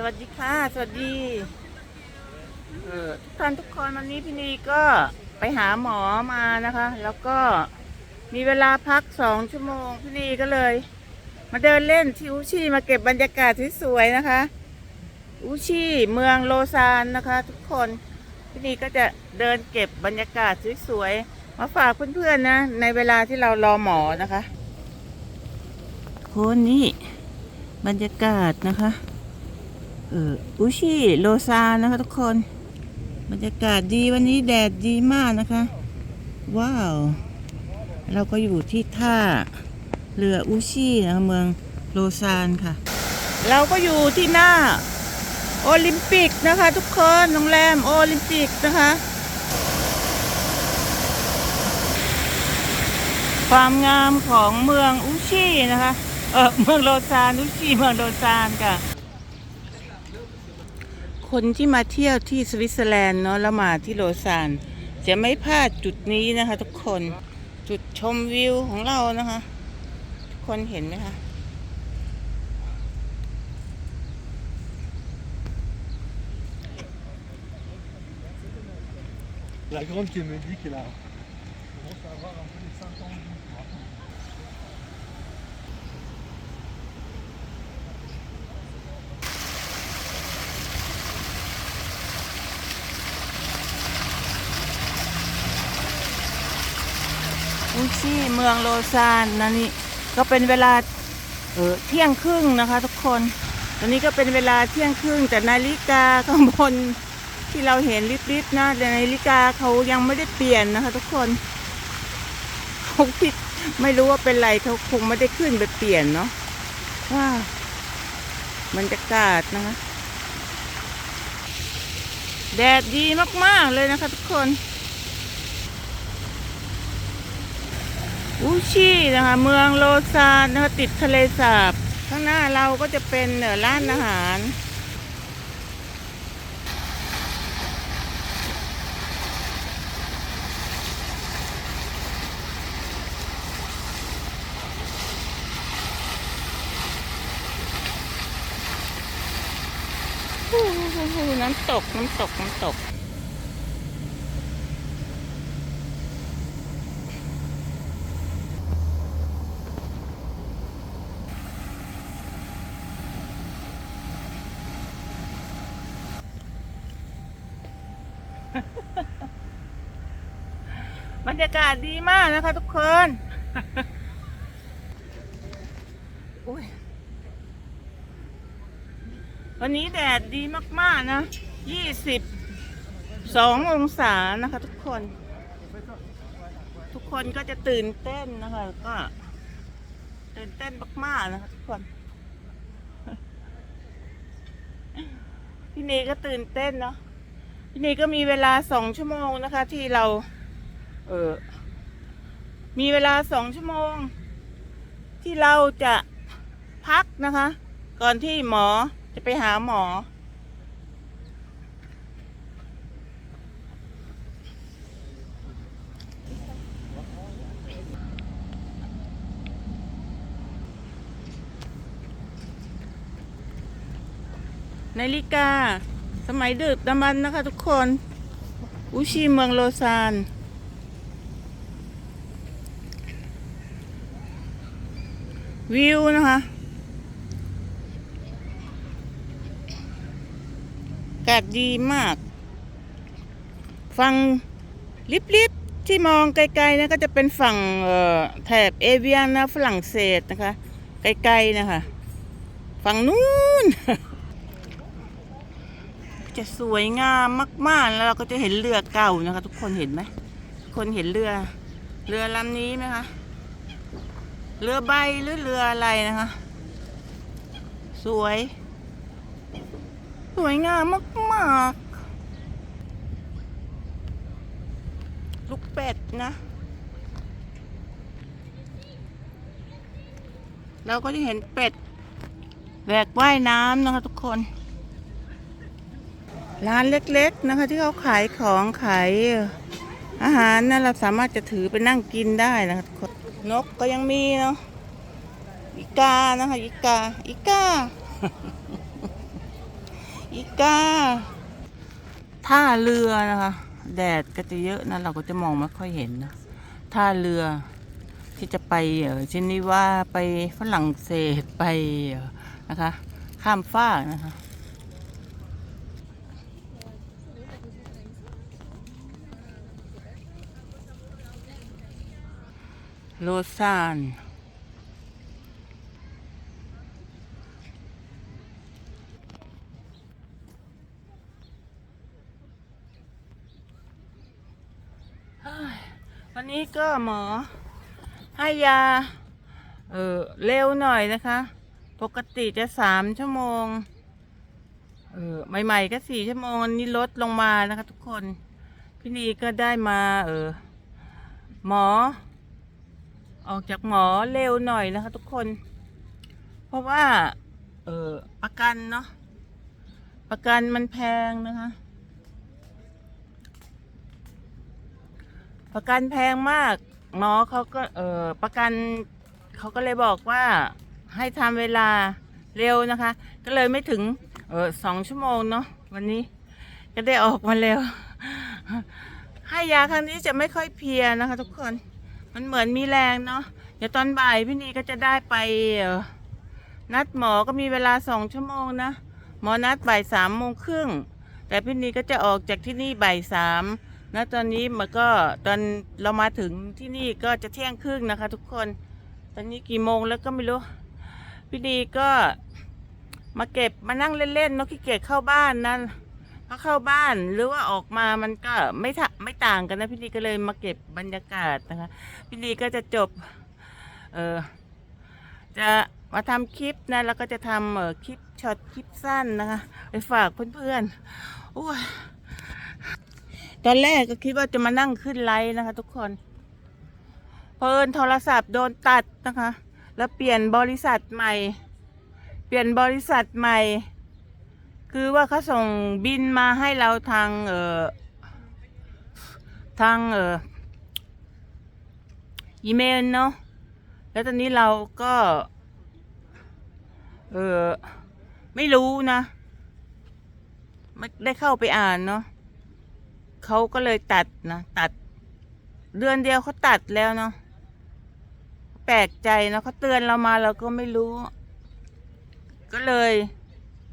สวัสดีค่ะ สวัสดีเออทุกท่านทุกคนวันนี้พี่นีก็ไปหาหมอมานะคะ แล้วก็มีเวลาพักสองชั่วโมงพี่นีก็เลย มาเดินเล่นที่อูชี่มาเก็บบรรยากาศสวยๆนะคะอูชี่เมืองโลซานนะคะ ทุกคนพี่นีก็จะเดินเก็บบรรยากาศสวยๆมาฝากเพื่อนๆนะ ในเวลาที่เรารอหมอนะคะคนนี้บรรยากาศนะคะ เอออุชิโลซานนะคะทุกคน บรรยากาศดีวันนี้แดดดีมากนะคะ ว้าว เราก็อยู่ที่ท่าเรืออุชินะคะเมืองโลซานค่ะ เราก็อยู่ที่หน้าโอลิมปิกนะคะ ทุกคนโรงแรมโอลิมปิกนะคะ ความงามของเมืองอุชินะคะ เออเมืองโลซานอุชิเมืองโลซานค่ะ คนที่มาเที่ยวที่สวิตเซอร์แลนด์เนาะแล้วมาที่โลซานจะไม่พลาดจุดนี้นะคะ ทุกคนจุดชมวิวของเรานะคะ ทุกคนเห็นไหมคะ La grande qui me dit qu'il a. commence à avoir un peu les symptômes อุชิเมืองโลซานนะนี่ก็เป็นเวลาเออเที่ยงครึ่งนะคะ ทุกคนตอนนี้ก็เป็นเวลาเที่ยงครึ่งแต่นาฬิกาข้างบนที่เราเห็นริบๆนะแต่นาฬิกาเขายังไม่ได้เปลี่ยนนะคะ ทุกคนเขาคิดไม่รู้ว่าเป็นไรเขาคงไม่ได้ขึ้นไปเปลี่ยนเนาะว้าบรรยากาศนะคะแดดดีมากๆเลยนะคะ ทุกคน อูชี่นะคะ เมืองโลซานนะคะติดทะเลสาบ ข้างหน้าเราก็จะเป็นเอ่อร้านอาหาร น้ำตก น้ำตก น้ำตก บ รรยากาศดีมากนะคะทุกคนอุ๊ยวันนี้แดดดีมากๆนะ ยี่สิบสององศานะคะทุกคน ทุกคนก็จะตื่นเต้นนะคะ ก็ ตื่นเต้นมากๆนะคะทุกคน พี่เนก็ตื่นเต้นเนาะพี่เนก็มีเวลาสองชั่วโมงนะคะ ที่เรา เออ มีเวลาสองชั่วโมง ที่เราจะพักนะคะ ก่อนที่หมอจะไปหาหมอ นาฬิกา สมัยดึกดำบรรนะคะทุกคน อุชิเมืองโลซาน วิวนะคะ กาศดีมาก ฝั่งลิบๆที่มองไกลๆนะก็จะเป็นฝั่งแถบเอเวียนนะฝรั่งเศสนะคะ ไกลๆนะคะ ฝั่งนู้น จะสวยงามมากๆ แล้วเราก็จะเห็นเรือเก่านะคะ ทุกคนเห็นไหมคนเห็นเรือ เรือลำนี้ไหมคะ เรือใบหรือเรืออะไรนะคะ สวย สวยงามมากๆ ลูกเป็ดนะ เราก็จะเห็นเป็ดแหวกว่ายน้ำนะคะทุกคน ร้านเล็กๆนะคะ ที่เขาขายของขายอาหารนะเราสามารถจะถือไปนั่งกินได้นะคะทุกคน นกก็ยังมีเนาะอีกานะคะอีกาอีกาอีกาท่าเรือนะคะ แดดก็จะเยอะนะเราก็จะมองไม่ค่อยเห็นนะท่าเรือที่จะไปเออเชนิว่าไปฝรั่งเศสไปนะคะ ข้ามฟากนะคะ โลซานวันนี้ก็หมอ ให้ยา เออเร็วหน่อยนะคะ ปกติจะสามชั่วโมง เออใหม่ๆก็สี่ชั่วโมง อันนี้ลดลงมานะคะทุกคน พี่นีก็ได้มา เออหมอ ออกจากหมอเร็วหน่อยนะคะทุกคน เพราะว่า เออประกันเนาะประกันมันแพงนะคะ ประกันแพงมากหมอเขาก็ เออประกันเขาก็เลยบอกว่าให้ทำเวลาเร็วนะคะ ก็เลยไม่ถึง เออสองชั่วโมงเนาะวันนี้ ก็ได้ออกมาเร็ว ให้ยาครั้งนี้จะไม่ค่อยเพียนะคะทุกคน มันเหมือนมีแรงเนาะเดี๋ยวตอนบ่ายพี่นีก็จะได้ไปนัดหมอก็มีเวลาสองชั่วโมงนะหมอนัดบ่ายสามโมงครึ่งแต่พี่นีก็จะออกจากที่นี่บ่ายสามนะตอนนี้มันก็ตอนเรามาถึงที่นี่ก็จะเที่ยงครึ่งนะคะ ทุกคน ตอนนี้กี่โมงแล้วก็ไม่รู้พี่นีก็มาเก็บมานั่งเล่นๆเนาะขี้เกียจเข้าบ้านนั่น พอเข้าบ้านหรือว่าออกมามันก็ไม่ทะไม่ต่างกันนะพี่นีก็เลยมาเก็บบรรยากาศนะคะพี่นีก็จะจบเออจะมาทำคลิปนะแล้วก็จะทำเออคลิปช็อตคลิปสั้นนะคะไปฝากเพื่อนๆโอ้ตอนแรกก็คิดว่าจะมานั่งขึ้นไลฟ์นะคะ ทุกคนเพอินโทรศัพท์โดนตัดนะคะ แล้วเปลี่ยนบริษัทใหม่ เปลี่ยนบริษัทใหม่ คือว่าเขาส่งบินมาให้เราทางเออทางเอออีเมลเนาะแล้วตอนนี้เราก็เออไม่รู้นะไม่ได้เข้าไปอ่านเนาะเขาก็เลยตัดนะตัด เดือนเดียวเขาตัดแล้วเนาะแปลกใจนะเขาเตือนเรามาเราก็ไม่รู้ ก็เลย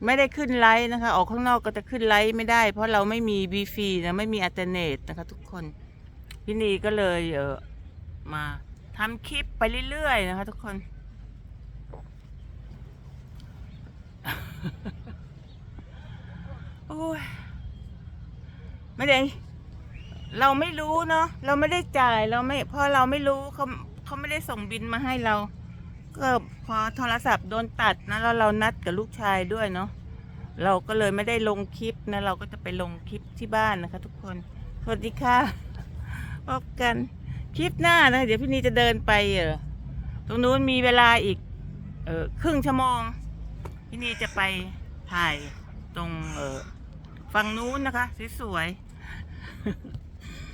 ไม่ได้ขึ้นไลฟ์นะคะ ออกข้างนอกก็จะขึ้นไลฟ์ไม่ได้ เพราะเราไม่มีบีฟีนะไม่มีอัลเทอร์เนตนะคะทุกคนพี่นีก็เลยเออมาทำคลิปไปเรื่อยๆนะคะทุกคน โอ้ยไม่ได้เราไม่รู้เนาะเราไม่ได้จ่ายเราไม่เพราะเราไม่รู้เขาเขาไม่ได้ส่งบินมาให้เรา ก็พอโทรศัพท์โดนตัดนะแล้วเรานัดกับลูกชายด้วยเนาะเราก็เลยไม่ได้ลงคลิปนะเราก็จะไปลงคลิปที่บ้านนะคะ ทุกคนสวัสดีค่ะพบกันคลิปหน้านะ เดี๋ยวพี่นีจะเดินไปเออตรงนู้นมีเวลาอีก เออครึ่งชั่วโมง พี่นีจะไปถ่ายตรงเออฝั่งนู้นนะคะสวยๆ